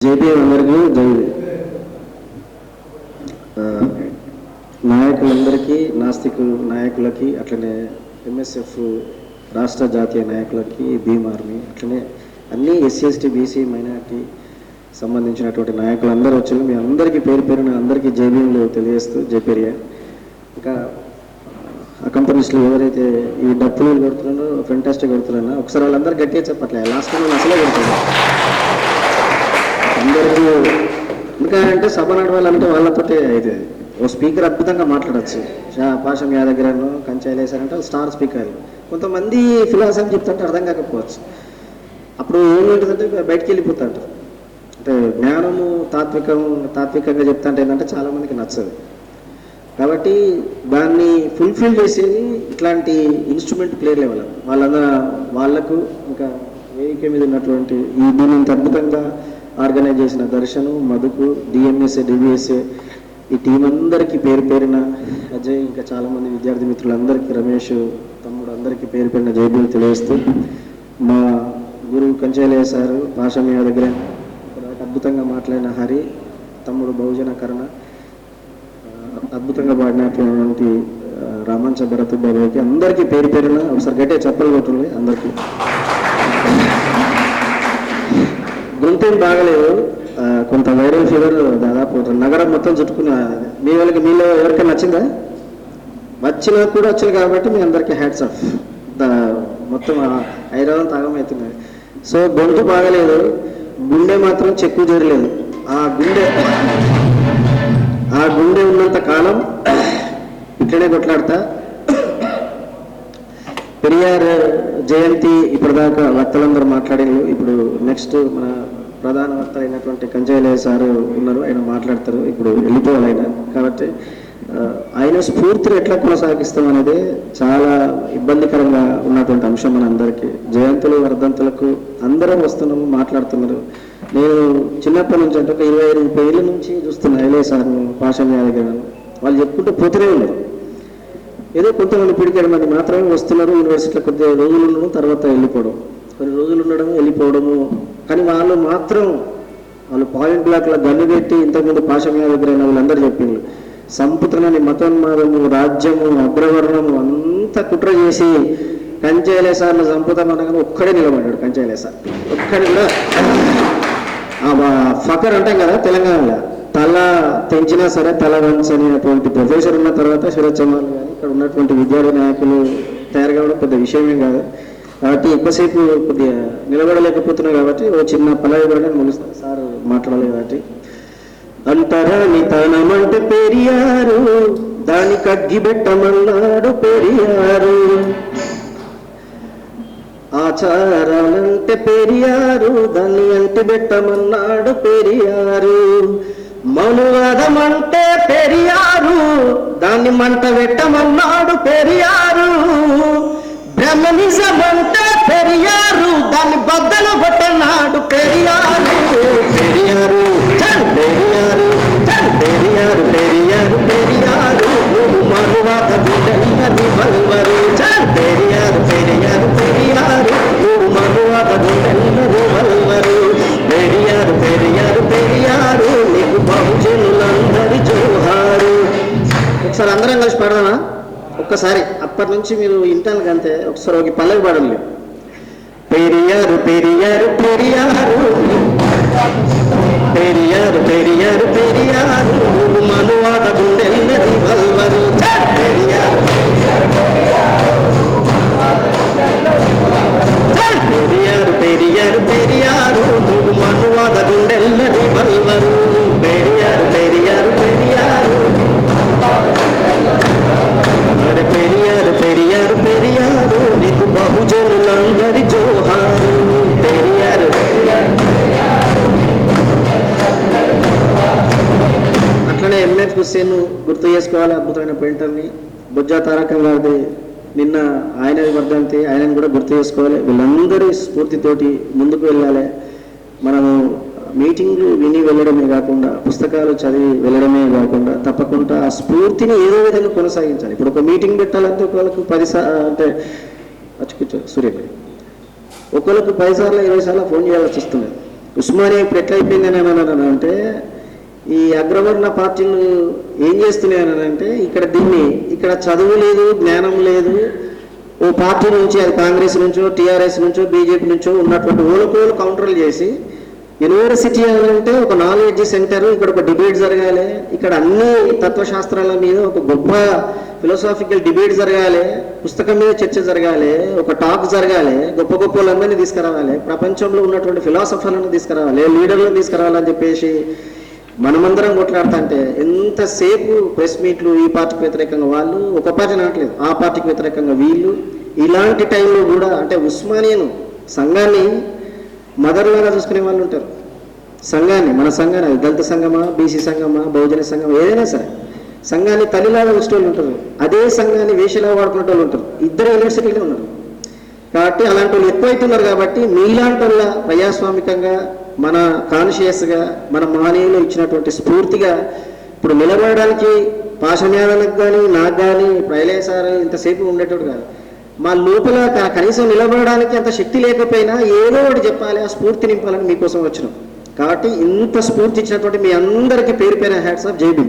JPM అందరికీ జై నాయకులందరికీ నాస్తికు నాయకులకి అట్లనే ఎంఎస్ఎఫ్ రాష్ట్ర జాతీయ నాయకులకి భీమ్ ఆర్మీ అట్లనే అన్ని ఎస్సీ ఎస్టీ బీసీ మైనార్టీ సంబంధించినటువంటి నాయకులు అందరూ వచ్చారు మీ అందరికీ పేరు పేరున అందరికీ జేబీఎంలు తెలియజేస్తూ జేపీరియా ఇంకా ఆ కంపెనీస్లో ఎవరైతే ఈ డప్పులు కొడుతున్నారో ఫెంటాస్టిక్ కొడుతున్నారో ఒకసారి వాళ్ళందరూ గట్టిగా చెప్పట్లే లాస్ట్ టైం అసలే కొడుతున్నారు అందరికీ ఎందుకంటే సభ నడవాలంటే వాళ్ళతో అయితే. ఓ స్పీకర్ అద్భుతంగా మాట్లాడచ్చు. పాషం యాదగిరను కంచాయిలేసారంటే స్టార్ స్పీకర్లు కొంతమంది ఫిలాసఫీ చెప్తుంటే అర్థం కాకపోవచ్చు. అప్పుడు ఏముంటుందంటే బయటికి వెళ్ళిపోతుంటారు అంటే జ్ఞానము తాత్వికం తాత్వికంగా చెప్తాంటే ఏంటంటే చాలామందికి నచ్చదు. కాబట్టి దాన్ని ఫుల్ఫిల్ చేసేది ఇట్లాంటి ఇన్స్ట్రుమెంట్ ప్లేయర్ లెవెల్ వాళ్ళందరూ వాళ్ళకు ఇంకా వేదిక మీద ఉన్నటువంటి ఈ దీన్ని అద్భుతంగా ఆర్గనైజ్ చేసిన దర్శను మధుకు డిఎంఎస్ఏ డిబిఎస్ఏ ఈ టీం అందరికీ పేరు పేరిన అజయ్ ఇంకా చాలామంది విద్యార్థి మిత్రులందరికీ రమేష్ తమ్ముడు అందరికీ పేరు పేరిన జైబీలు తెలియజేస్తూ మా గురువు కంచైలయ్య సారు పాషమయ్య దగ్గర అద్భుతంగా మాట్లాడిన హరి తమ్ముడు బహుజన కరణ అద్భుతంగా పాడినటువంటి ఆ, రామంచ భరత్ బాబాయ్కి అందరికీ పేరు పేరున ఒకసారి గట్టే చెప్పలు కొట్టుంది అందరికీ. గొంతేం బాగలేదు కొంత వైరల్ ఫీవర్ దాదాపు నగరం మొత్తం చుట్టుకున్న మీ వాళ్ళకి మీలో ఎవరికైనా నచ్చిందా? వచ్చినా కూడా వచ్చింది కాబట్టి మీ అందరికీ హ్యాట్స్ ఆఫ్ మొత్తం హైదరాబాద్ తాగమవుతున్నాయి సో గొంతు బాగలేదు. గుండె మాత్రం చెక్కు జరలేదు ఆ గుండె ఆ గుండె ఉన్నంత కాలం ఇట్లనే కొట్లాడతా. పెరియార్ జయంతి ఇప్పటిదాకా వక్తలందరూ మాట్లాడారు ఇప్పుడు నెక్స్ట్ మన ప్రధాన వక్త అయినటువంటి కంజాయలయ్య సార్ ఉన్నారు. ఆయన మాట్లాడతారు. ఇప్పుడు వెళ్ళిపోవాలి ఆయన. కాబట్టి ఆయన స్ఫూర్తిని ఎట్లా కొనసాగిస్తాం అనేది చాలా ఇబ్బందికరంగా ఉన్నటువంటి అంశం మన అందరికీ. జయంతులు వర్ధంతులకు అందరం వస్తున్నాము మాట్లాడుతున్నారు. నేను చిన్నప్పటి నుంచి అంటే ఒక ఇరవై ఐదు ముప్పై ఏళ్ళ నుంచి చూస్తున్నా ఐలే సార్ను పాషం యాదగిరి వాళ్ళు చెప్పుకుంటూ పోతూనే ఉన్నారు. ఏదో కొంతమంది పిడికేయడం మంది మాత్రమే వస్తున్నారు యూనివర్సిటీలో కొద్ది రోజులు ఉండడం తర్వాత వెళ్ళిపోవడం. కొన్ని రోజులు ఉండడం వెళ్ళిపోవడము. కానీ వాళ్ళు మాత్రం వాళ్ళు పాయింట్ బ్లాక్లో గన్ను పెట్టి ఇంతకుముందు పాశమ్య దగ్గర వాళ్ళందరూ చెప్పిండ్రు. సంపుత్రనని మతోన్మాదము రాజ్యము అగ్రవర్ణము అంతా కుట్ర చేసి కంచేలే సార్లు సంపుతం అనగానే ఒక్కడే నిలబడ్డాడు కంచేలే సార్. కూడా. ఆ ఫకర్ అంటాం కదా తెలంగాణలో. తల తెంచినా సరే తల వంచనేటువంటి ప్రొఫెసర్ ఉన్న తర్వాత శిరచమాలు కానీ ఇక్కడ ఉన్నటువంటి విద్యార్థి నాయకులు తయారు కావడం పెద్ద విషయమే కాదు. కాబట్టి ఎక్కువసేపు కొద్దిగా నిలబడలేకపోతున్నా కాబట్టి ఓ చిన్న పలాయి కూడా ముగిస్తాను సార్ మాట్లాడాలి కాబట్టి. అంతరాని తానమంటే పెరియారు దాని కగ్గి పెట్టమన్నాడు పెరియారు. ఆచారాలంటే పెరియారు దాన్ని అంటి పెట్టమన్నాడు పెరియారు. మనువాదం పెరియారు దాన్ని మంట పెట్టమన్నాడు పెరియారు. బ్రహ్మనిజం అంటే పెరియారు. దాన్ని బద్దలు కొట్టన్నాడు పెరియారు. పెరియారు పెరియారు పెరియారు పెరియారు పెరియారు. నువ్వు మనువాద ఒకసారి అందరం కలిసి పాడదామా? ఒక్కసారి. అప్పటి నుంచి మీరు ఇంటానికి అంతే. ఒకసారి ఒక పల్లవి పాడండి. పెరియారు పెరియారు పెరియారు పెరియారు. పెరియారు పెరియారు ఎంఎస్ గుర్తు చేసుకోవాలి అద్భుతమైన పెయింటర్ని. బుజ్జా తారకం గారిది నిన్న ఆయన వర్ధంతి ఆయనను కూడా గుర్తు చేసుకోవాలి. వీళ్ళందరి స్ఫూర్తితోటి ముందుకు వెళ్ళాలి. మనము మీటింగ్లు విని వెళ్ళడమే కాకుండా పుస్తకాలు చదివి వెళ్ళడమే కాకుండా తప్పకుండా ఆ స్ఫూర్తిని ఏదో విధంగా కొనసాగించాలి. ఇప్పుడు ఒక మీటింగ్ పెట్టాలంటే ఒకళ్ళకు పది అంటే వచ్చి కూర్చో సూర్య ఒకళ్ళకు పది సార్లు ఇరవై సార్లు ఫోన్ చేయాల్సి వస్తుంది. ఉస్మానియా ఇప్పుడు ఎట్లయిపోయింది అని అంటే ఈ అగ్రవర్ణ పార్టీలు ఏం చేస్తున్నాయి ఇక్కడ దీన్ని ఇక్కడ చదువు లేదు జ్ఞానం లేదు. ఓ పార్టీ నుంచి అది కాంగ్రెస్ నుంచో టీఆర్ఎస్ నుంచో బీజేపీ నుంచో ఉన్నటువంటి ఓలకోలు కౌంటర్లు చేసి యూనివర్సిటీ అంటే ఒక నాలెడ్జ్ సెంటర్ ఇక్కడ ఒక డిబేట్ జరగాలి. ఇక్కడ అన్ని తత్వశాస్త్రాల మీద ఒక గొప్ప ఫిలోసాఫికల్ డిబేట్ జరగాలి. పుస్తకం మీద చర్చ జరగాలి. ఒక టాక్ జరగాలి. గొప్ప గొప్ప వాళ్ళందరినీ తీసుకురావాలి. ప్రపంచంలో ఉన్నటువంటి ఫిలాసఫర్లను తీసుకురావాలి. లీడర్లను తీసుకురావాలని చెప్పేసి మనమందరం కొట్లాడుతుంటే ఎంతసేపు ప్రెస్ మీట్లు ఈ పార్టీకి వ్యతిరేకంగా వాళ్ళు ఒక పార్టీ నాటలేదు ఆ పార్టీకి వ్యతిరేకంగా వీళ్ళు ఇలాంటి టైంలో కూడా అంటే ఉస్మానియను సంఘాన్ని మదర్లాగా చూసుకునే వాళ్ళు ఉంటారు. సంఘాన్ని మన సంఘాన్ని దళిత సంఘమా బీసీ సంఘమా బహుజన సంఘమా ఏదైనా సరే సంఘాన్ని తల్లిలాగా చూసే వాళ్ళు ఉంటారు. అదే సంఘాన్ని వేషలాగా వాడుకునే వాళ్ళు ఉంటారు. ఇద్దరు యూనివర్సిటీలో ఉన్నారు. కాబట్టి అలాంటి వాళ్ళు ఎక్కువైతున్నారు కాబట్టి మీలాంటి వాళ్ళ ప్రజాస్వామికంగా మన కాన్షియస్గా మన మహనీయులు ఇచ్చినటువంటి స్ఫూర్తిగా ఇప్పుడు నిలబడడానికి పాషమ్యాలకు కానీ నాకు కానీ ప్రైలే సార్ ఇంతసేపు ఉండేటోడు కాదు. మా లోపల కనీసం నిలబడడానికి అంత శక్తి లేకపోయినా ఏదో ఒకటి చెప్పాలి ఆ స్ఫూర్తి నింపాలని మీకోసం వచ్చినాం. కాబట్టి ఇంత స్ఫూర్తి ఇచ్చినటువంటి మీ అందరికీ పేరు పైన హ్యాట్స్ ఆఫ్ జైబీ